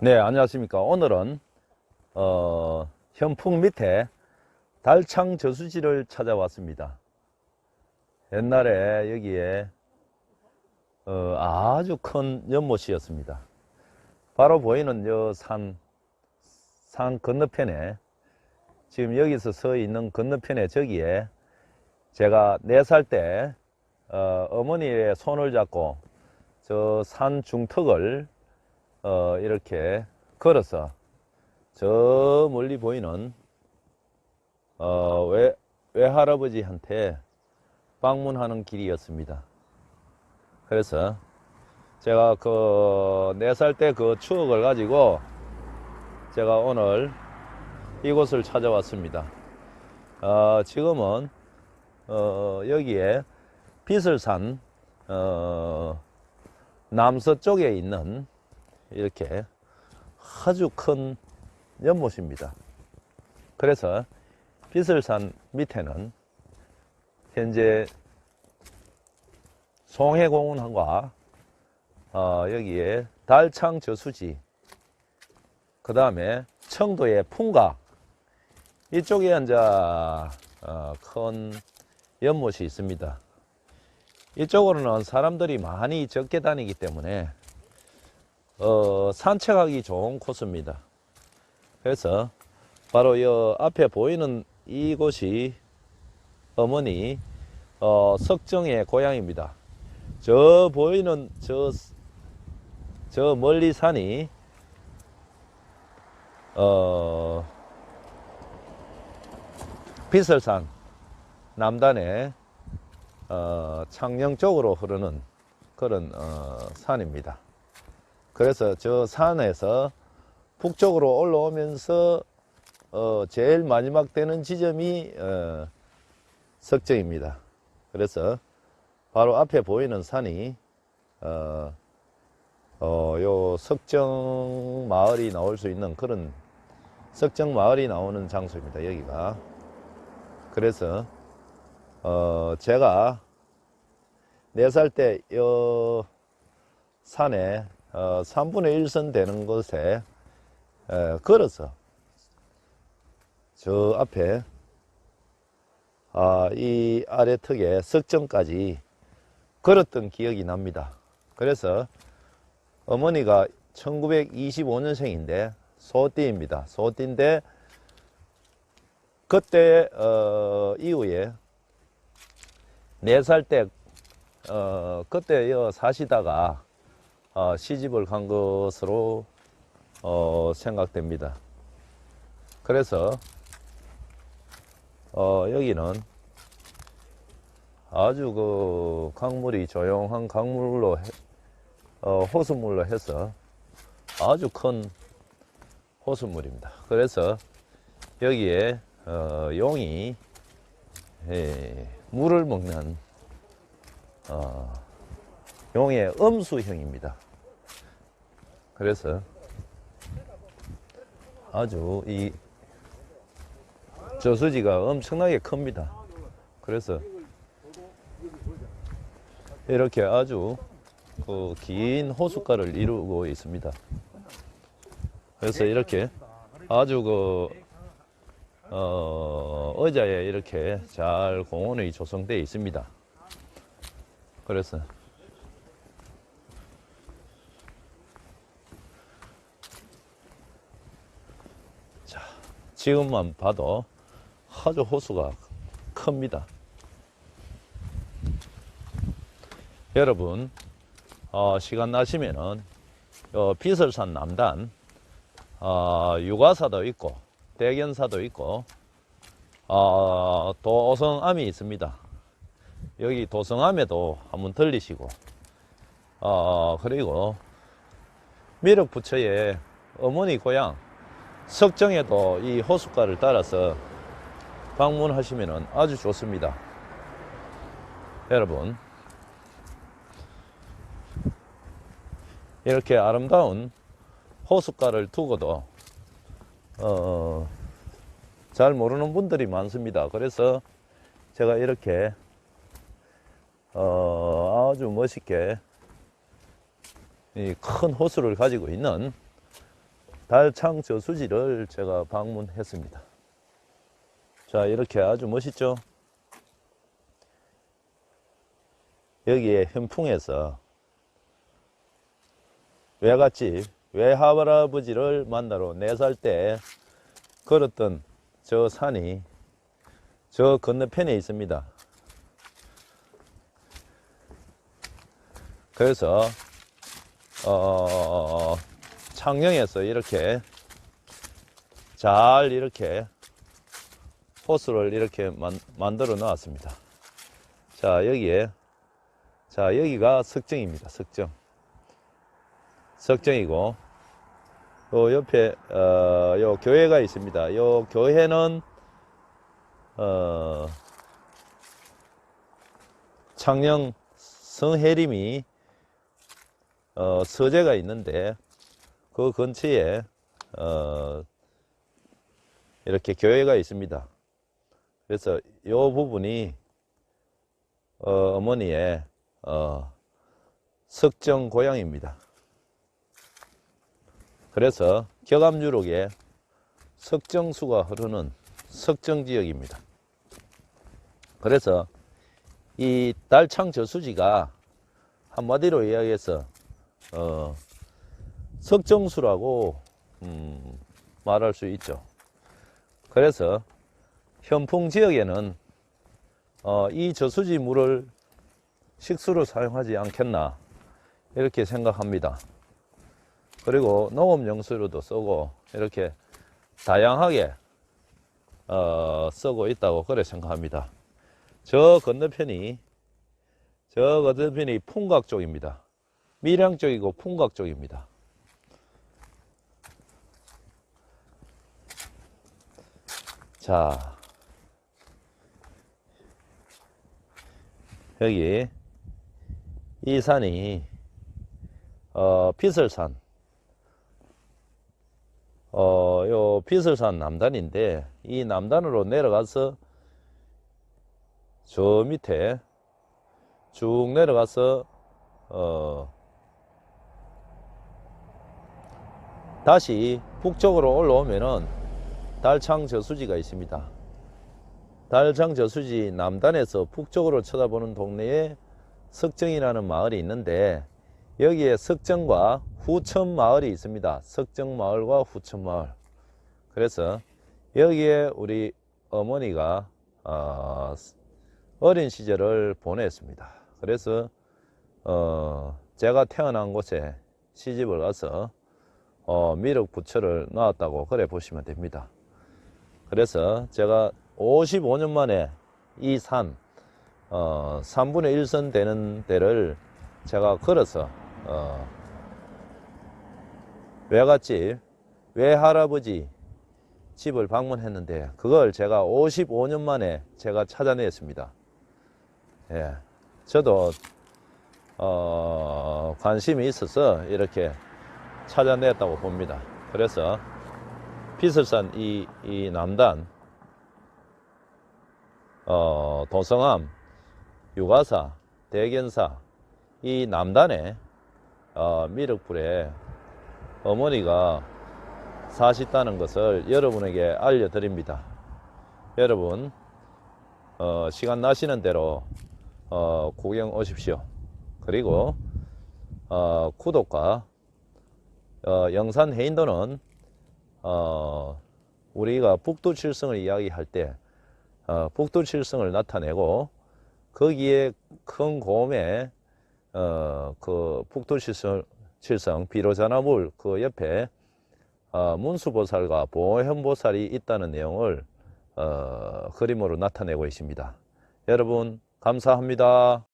네, 안녕하십니까. 오늘은, 어, 현풍 밑에 달창 저수지를 찾아왔습니다. 옛날에 여기에, 어, 아주 큰 연못이었습니다. 바로 보이는 저 산, 산 건너편에, 지금 여기서 서 있는 건너편에 저기에 제가 네 살 때, 어, 어머니의 손을 잡고 저 산 중턱을 어, 이렇게 걸어서 저 멀리 보이는 어, 외, 외할아버지한테 방문하는 길이었습니다. 그래서 제가 그 네 살 때 그 추억을 가지고 제가 오늘 이곳을 찾아왔습니다. 어, 지금은 어, 여기에 비설산 어, 남서쪽에 있는 이렇게 아주 큰 연못입니다. 그래서 비설산 밑에는 현재 송해공원과 어, 여기에 달창 저수지, 그 다음에 청도의 풍각, 이쪽에 이제 어, 큰 연못이 있습니다. 이쪽으로는 사람들이 많이 적게 다니기 때문에 어, 산책하기 좋은 코스입니다. 그래서 바로 이 앞에 보이는 이곳이 어머니 어, 석정의 고향입니다. 저 보이는 저, 저 멀리 산이 어, 비설산 남단의 어, 창녕 쪽으로 흐르는 그런 어, 산입니다. 그래서 저 산에서 북쪽으로 올라오면서 어, 제일 마지막 되는 지점이 어, 석정입니다. 그래서 바로 앞에 보이는 산이 어, 어, 요 석정 마을이 나올 수 있는 그런 석정 마을이 나오는 장소입니다. 여기가. 그래서 어, 제가 네 살 때 요 산에 어, 3분의 1선 되는 곳에 에, 걸어서 저 앞에 아, 이 아래 턱에 석정까지 걸었던 기억이 납니다. 그래서 어머니가 1925년생인데 소띠입니다. 소띠인데 그때 어, 이후에 네살때 어, 그때 여 사시다가 어, 시집을 간 것으로 어, 생각됩니다. 그래서 어, 여기는 아주 그 강물이 조용한 강물로 해- 어, 호수물로 해서 아주 큰 호수물입니다. 그래서 여기에 어, 용이 예, 물을 먹는 어, 용의 음수형입니다. 그래서 아주 이 저수지가 엄청나게 큽니다. 그래서 이렇게 아주 그 긴 호숫가를 이루고 있습니다. 그래서 이렇게 아주 그 어, 의자에 이렇게 잘 공원이 조성되어 있습니다. 그래서 자, 지금만 봐도 아주 호수가 큽니다. 여러분, 어, 시간 나시면은 어, 비설산 남단 어, 육아사도 있고 대견사도 있고 어, 도성암이 있습니다. 여기 도성암에도 한번 들리시고 어, 그리고 미륵 부처의 어머니 고향 석정에도 이 호숫가를 따라서 방문하시면 아주 좋습니다. 여러분 이렇게 아름다운 호숫가를 두고도 어, 잘 모르는 분들이 많습니다. 그래서 제가 이렇게 어, 아주 멋있게 이 큰 호수를 가지고 있는 달창 저수지를 제가 방문했습니다. 자, 이렇게 아주 멋있죠? 여기에 현풍에서 외갓집 외할아버지를 만나러 네살때 걸었던 저 산이 저 건너편에 있습니다. 그래서 어, 창녕에서 이렇게 잘 이렇게 호수를 이렇게 만, 만들어 놨습니다. 자 여기에 자 여기가 석정입니다. 석정. 석정이고 요 옆에 어, 요 교회가 있습니다. 요 교회는 어, 창녕 성혜림이 어, 서재가 있는데 그 근처에 어, 이렇게 교회가 있습니다. 그래서 이 부분이 어, 어머니의 어, 석정 고향입니다. 그래서 격암유록에 석정수가 흐르는 석정 지역입니다. 그래서 이 달창 저수지가 한마디로 이야기해서 어, 석정수라고 음, 말할 수 있죠. 그래서 현풍 지역에는 어, 이 저수지 물을 식수로 사용하지 않겠나 이렇게 생각합니다. 그리고 농업 용수로도 쓰고 이렇게 다양하게 어, 쓰고 있다고 그래 생각합니다. 저 건너편이 저 건너편이 풍각 쪽입니다. 밀양 쪽이고 풍각 쪽입니다. 자, 여기 이 산이 어, 피설산, 어, 요 피설산 남단인데 이 남단으로 내려가서 저 밑에 쭉 내려가서 어, 다시 북쪽으로 올라오면은 달창 저수지가 있습니다. 달창 저수지 남단에서 북쪽으로 쳐다보는 동네에 석정이라는 마을이 있는데 여기에 석정과 후천 마을이 있습니다. 석정 마을과 후천 마을. 그래서 여기에 우리 어머니가 어, 어린 시절을 보냈습니다. 그래서 어, 제가 태어난 곳에 시집을 가서 어, 미륵 부처를 낳았다고 그래 보시면 됩니다. 그래서 제가 55년 만에 이 산, 어, 3분의 1선 되는 데를 제가 걸어서, 어, 외갓집, 외할아버지 집을 방문했는데, 그걸 제가 55년 만에 제가 찾아냈습니다. 예. 저도, 어, 관심이 있어서 이렇게 찾아냈다고 봅니다. 그래서, 피설산 이, 이 남단, 어, 도성암, 유가사, 대견사, 이 남단에, 어, 미륵불에 어머니가 사셨다는 것을 여러분에게 알려드립니다. 여러분, 어, 시간 나시는 대로, 어, 구경 오십시오. 그리고, 어, 구독과, 어, 영산 해인도는 어, 우리가 북두칠성을 이야기할 때 어, 북두칠성을 나타내고 거기에 큰 곰에 어, 그 북두칠성 칠성 비로자나물 그 옆에 어, 문수보살과 보현보살이 있다는 내용을 어, 그림으로 나타내고 있습니다. 여러분 감사합니다.